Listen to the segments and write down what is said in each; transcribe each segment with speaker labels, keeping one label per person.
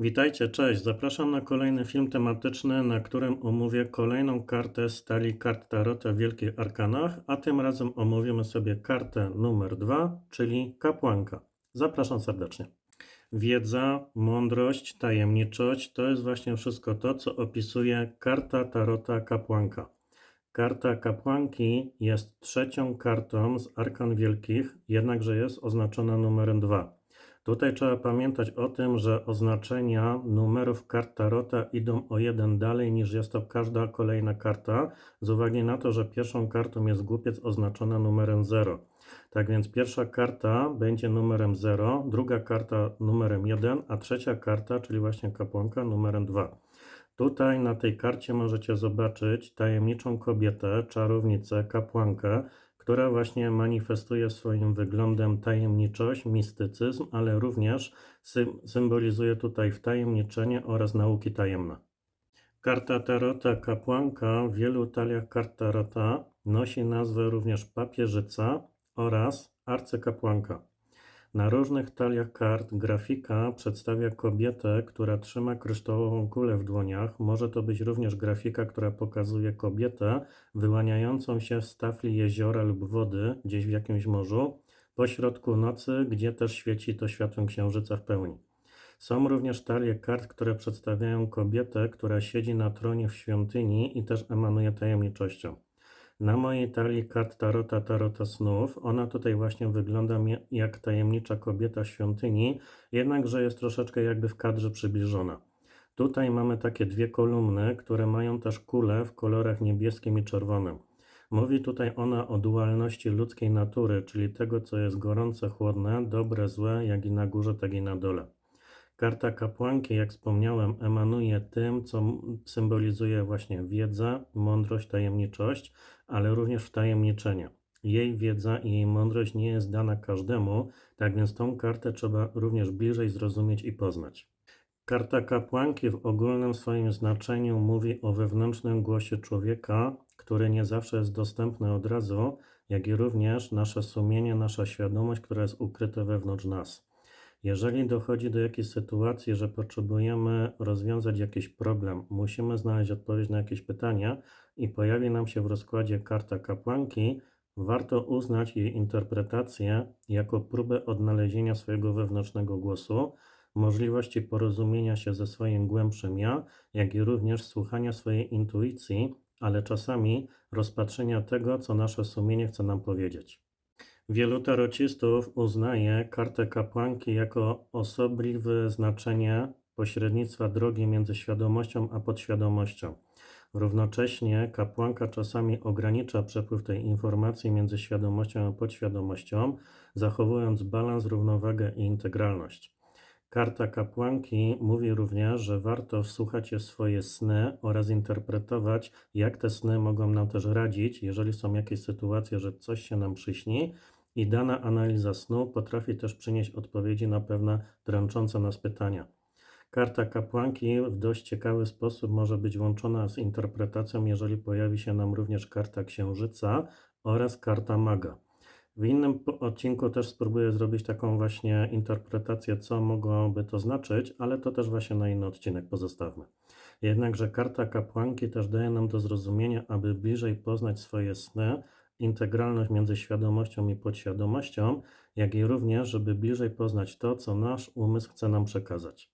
Speaker 1: Witajcie, cześć. Zapraszam na kolejny film tematyczny, na którym omówię kolejną kartę z talii kart Tarota w Wielkich Arkanach, a tym razem omówimy sobie kartę numer dwa, czyli kapłanka. Zapraszam serdecznie. Wiedza, mądrość, tajemniczość to jest właśnie wszystko to, co opisuje karta Tarota kapłanka. Karta kapłanki jest trzecią kartą z Arkan Wielkich, jednakże jest oznaczona numerem 2. Tutaj trzeba pamiętać o tym, że oznaczenia numerów kart Tarota idą o jeden dalej niż jest to każda kolejna karta, z uwagi na to, że pierwszą kartą jest głupiec oznaczona numerem 0. Tak więc pierwsza karta będzie numerem 0, druga karta numerem 1, a trzecia karta, czyli właśnie kapłanka, numerem 2. Tutaj na tej karcie możecie zobaczyć tajemniczą kobietę, czarownicę, kapłankę, która właśnie manifestuje swoim wyglądem tajemniczość, mistycyzm, ale również sym- symbolizuje tutaj wtajemniczenie oraz nauki tajemne. Karta Tarota Kapłanka w wielu taliach kart Tarota nosi nazwę również papieżyca oraz arcykapłanka. Na różnych taliach kart grafika przedstawia kobietę, która trzyma kryształową kulę w dłoniach. Może to być również grafika, która pokazuje kobietę wyłaniającą się z tafli jeziora lub wody gdzieś w jakimś morzu, pośrodku nocy, gdzie też świeci to światłem księżyca w pełni. Są również talie kart, które przedstawiają kobietę, która siedzi na tronie w świątyni i też emanuje tajemniczością. Na mojej talii kart Tarota Tarota Snów, ona tutaj właśnie wygląda jak tajemnicza kobieta świątyni, jednakże jest troszeczkę jakby w kadrze przybliżona. Tutaj mamy takie dwie kolumny, które mają też kulę w kolorach niebieskim i czerwonym. Mówi tutaj ona o dualności ludzkiej natury, czyli tego, co jest gorące, chłodne, dobre, złe, jak i na górze, tak i na dole. Karta kapłanki, jak wspomniałem, emanuje tym, co symbolizuje właśnie wiedzę, mądrość, tajemniczość, ale również wtajemniczenie. Jej wiedza i jej mądrość nie jest dana każdemu, tak więc tą kartę trzeba również bliżej zrozumieć i poznać. Karta kapłanki w ogólnym swoim znaczeniu mówi o wewnętrznym głosie człowieka, który nie zawsze jest dostępny od razu, jak i również nasze sumienie, nasza świadomość, która jest ukryta wewnątrz nas. Jeżeli dochodzi do jakiejś sytuacji, że potrzebujemy rozwiązać jakiś problem, musimy znaleźć odpowiedź na jakieś pytania i pojawi nam się w rozkładzie karta kapłanki, warto uznać jej interpretację jako próbę odnalezienia swojego wewnętrznego głosu, możliwości porozumienia się ze swoim głębszym ja, jak i również słuchania swojej intuicji, ale czasami rozpatrzenia tego, co nasze sumienie chce nam powiedzieć. Wielu tarocistów uznaje kartę kapłanki jako osobliwe znaczenie pośrednictwa drogi między świadomością a podświadomością. Równocześnie kapłanka czasami ogranicza przepływ tej informacji między świadomością a podświadomością, zachowując balans, równowagę i integralność. Karta kapłanki mówi również, że warto wsłuchać się w swoje sny oraz interpretować, jak te sny mogą nam też radzić, jeżeli są jakieś sytuacje, że coś się nam przyśni, i dana analiza snu potrafi też przynieść odpowiedzi na pewne dręczące nas pytania. Karta kapłanki w dość ciekawy sposób może być łączona z interpretacją, jeżeli pojawi się nam również karta księżyca oraz karta maga. W innym odcinku też spróbuję zrobić taką właśnie interpretację, co mogłoby to znaczyć, ale to też właśnie na inny odcinek pozostawmy. Jednakże karta kapłanki też daje nam do zrozumienia, aby bliżej poznać swoje sny, integralność między świadomością i podświadomością, jak i również, żeby bliżej poznać to, co nasz umysł chce nam przekazać.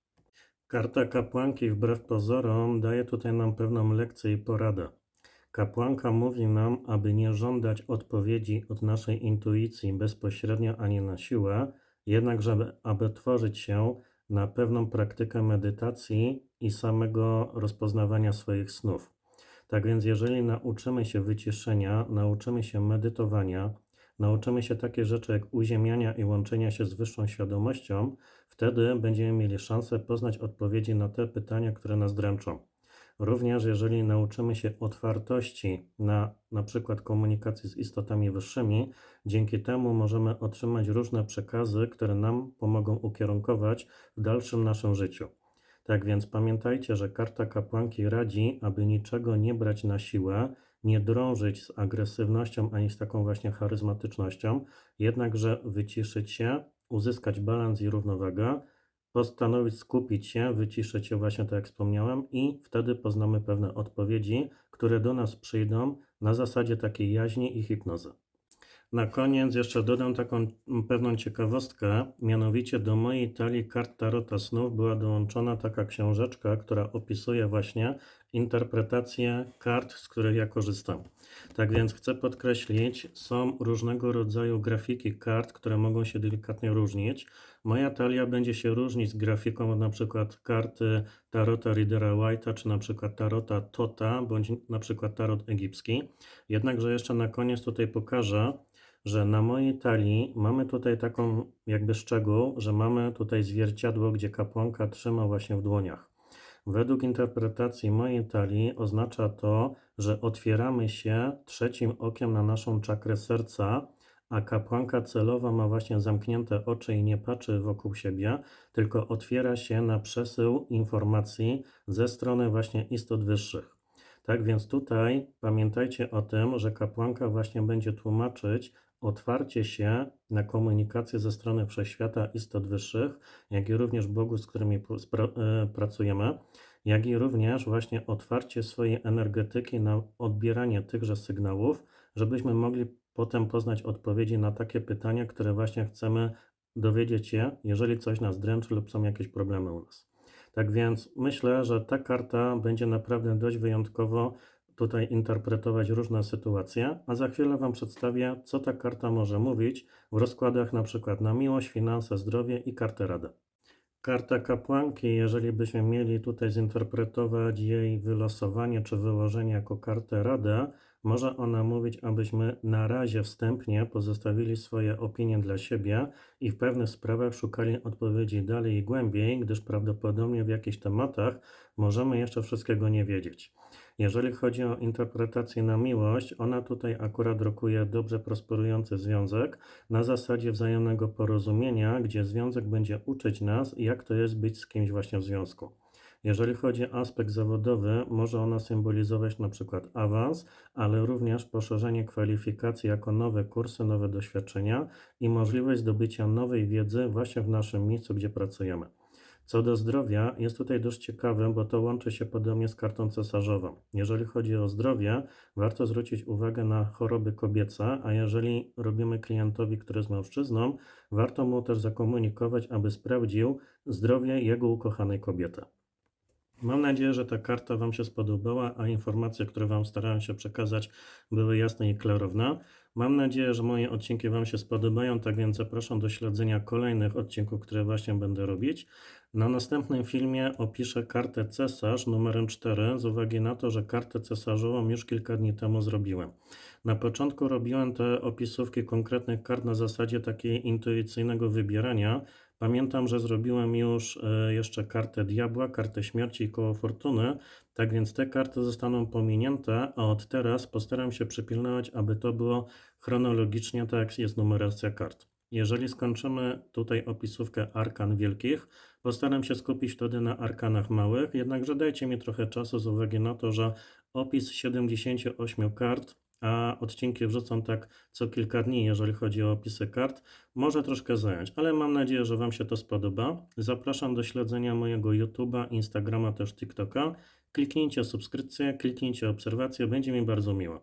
Speaker 1: Karta kapłanki, wbrew pozorom, daje tutaj nam pewną lekcję i poradę. Kapłanka mówi nam, aby nie żądać odpowiedzi od naszej intuicji bezpośrednio ani na siłę, jednak żeby, aby tworzyć się na pewną praktykę medytacji i samego rozpoznawania swoich snów. Tak więc, jeżeli nauczymy się wyciszenia, nauczymy się medytowania, nauczymy się takie rzeczy jak uziemiania i łączenia się z wyższą świadomością, wtedy będziemy mieli szansę poznać odpowiedzi na te pytania, które nas dręczą. Również jeżeli nauczymy się otwartości na na przykład komunikacji z istotami wyższymi, dzięki temu możemy otrzymać różne przekazy, które nam pomogą ukierunkować w dalszym naszym życiu. Tak więc pamiętajcie, że karta kapłanki radzi, aby niczego nie brać na siłę, nie drążyć z agresywnością ani z taką właśnie charyzmatycznością, jednakże wyciszyć się, uzyskać balans i równowagę, postanowić skupić się, wyciszyć się właśnie tak jak wspomniałem i wtedy poznamy pewne odpowiedzi, które do nas przyjdą na zasadzie takiej jaźni i hipnozy. Na koniec jeszcze dodam taką pewną ciekawostkę, mianowicie do mojej talii kart Tarota Snów była dołączona taka książeczka, która opisuje właśnie interpretację kart, z których ja korzystam. Tak więc chcę podkreślić, są różnego rodzaju grafiki kart, które mogą się delikatnie różnić. Moja talia będzie się różnić z grafiką od na przykład karty Tarota Readera White'a, czy na przykład Tarota Tota, bądź na przykład Tarot egipski. Jednakże jeszcze na koniec tutaj pokażę, że na mojej talii mamy tutaj taką jakby szczegół, że mamy tutaj zwierciadło, gdzie kapłanka trzyma właśnie w dłoniach. Według interpretacji mojej talii oznacza to, że otwieramy się trzecim okiem na naszą czakrę serca, a kapłanka celowa ma właśnie zamknięte oczy i nie patrzy wokół siebie, tylko otwiera się na przesył informacji ze strony właśnie istot wyższych. Tak więc tutaj pamiętajcie o tym, że kapłanka właśnie będzie tłumaczyć otwarcie się na komunikację ze strony wszechświata istot wyższych, jak i również Bogu, z którymi e, pracujemy, jak i również właśnie otwarcie swojej energetyki na odbieranie tychże sygnałów, żebyśmy mogli potem poznać odpowiedzi na takie pytania, które właśnie chcemy dowiedzieć się, jeżeli coś nas dręczy lub są jakieś problemy u nas. Tak więc myślę, że ta karta będzie naprawdę dość wyjątkowo tutaj interpretować różne sytuacje, a za chwilę Wam przedstawię, co ta karta może mówić w rozkładach na przykład na miłość, finanse, zdrowie i kartę radę. Karta kapłanki, jeżeli byśmy mieli tutaj zinterpretować jej wylosowanie czy wyłożenie jako kartę radę, może ona mówić, abyśmy na razie wstępnie pozostawili swoje opinie dla siebie i w pewnych sprawach szukali odpowiedzi dalej i głębiej, gdyż prawdopodobnie w jakichś tematach możemy jeszcze wszystkiego nie wiedzieć. Jeżeli chodzi o interpretację na miłość, ona tutaj akurat rokuje dobrze prosperujący związek na zasadzie wzajemnego porozumienia, gdzie związek będzie uczyć nas, jak to jest być z kimś właśnie w związku. Jeżeli chodzi o aspekt zawodowy, może ona symbolizować na przykład awans, ale również poszerzenie kwalifikacji jako nowe kursy, nowe doświadczenia i możliwość zdobycia nowej wiedzy właśnie w naszym miejscu, gdzie pracujemy. Co do zdrowia, jest tutaj dość ciekawe, bo to łączy się podobnie z kartą cesarzową. Jeżeli chodzi o zdrowie, warto zwrócić uwagę na choroby kobiece, a jeżeli robimy klientowi, który jest mężczyzną, warto mu też zakomunikować, aby sprawdził zdrowie jego ukochanej kobiety. Mam nadzieję, że ta karta Wam się spodobała, a informacje, które Wam starałem się przekazać, były jasne i klarowne. Mam nadzieję, że moje odcinki Wam się spodobają, tak więc zapraszam do śledzenia kolejnych odcinków, które właśnie będę robić. Na następnym filmie opiszę kartę cesarz numerem 4 z uwagi na to, że kartę cesarzową już kilka dni temu zrobiłem. Na początku robiłem te opisówki konkretnych kart na zasadzie takiej intuicyjnego wybierania. Pamiętam, że zrobiłem już e, jeszcze kartę diabła, kartę śmierci i koło fortuny, tak więc te karty zostaną pominięte, a od teraz postaram się przypilnować, aby to było chronologicznie, tak jak jest numeracja kart. Jeżeli skończymy tutaj opisówkę arkan wielkich, postaram się skupić wtedy na arkanach małych, jednakże dajcie mi trochę czasu z uwagi na to, że opis 78 kart, a odcinki wrzucam tak co kilka dni, jeżeli chodzi o opisy kart, może troszkę zająć, ale mam nadzieję, że Wam się to spodoba. Zapraszam do śledzenia mojego YouTube'a, Instagrama, też TikToka. Kliknijcie subskrypcję, kliknijcie obserwację, będzie mi bardzo miło.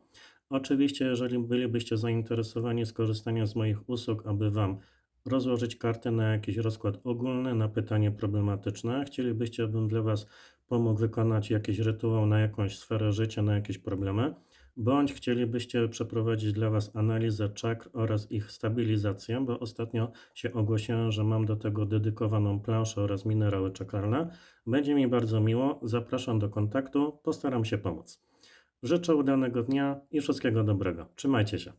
Speaker 1: Oczywiście, jeżeli bylibyście zainteresowani skorzystaniem z moich usług, aby Wam rozłożyć kartę na jakiś rozkład ogólny, na pytanie problematyczne, chcielibyście, abym dla Was pomógł wykonać jakiś rytuał na jakąś sferę życia, na jakieś problemy, bądź chcielibyście przeprowadzić dla Was analizę czakr oraz ich stabilizację, bo ostatnio się ogłosiłem, że mam do tego dedykowaną planszę oraz minerały czakralne, będzie mi bardzo miło, zapraszam do kontaktu, postaram się pomóc. Życzę udanego dnia i wszystkiego dobrego. Trzymajcie się.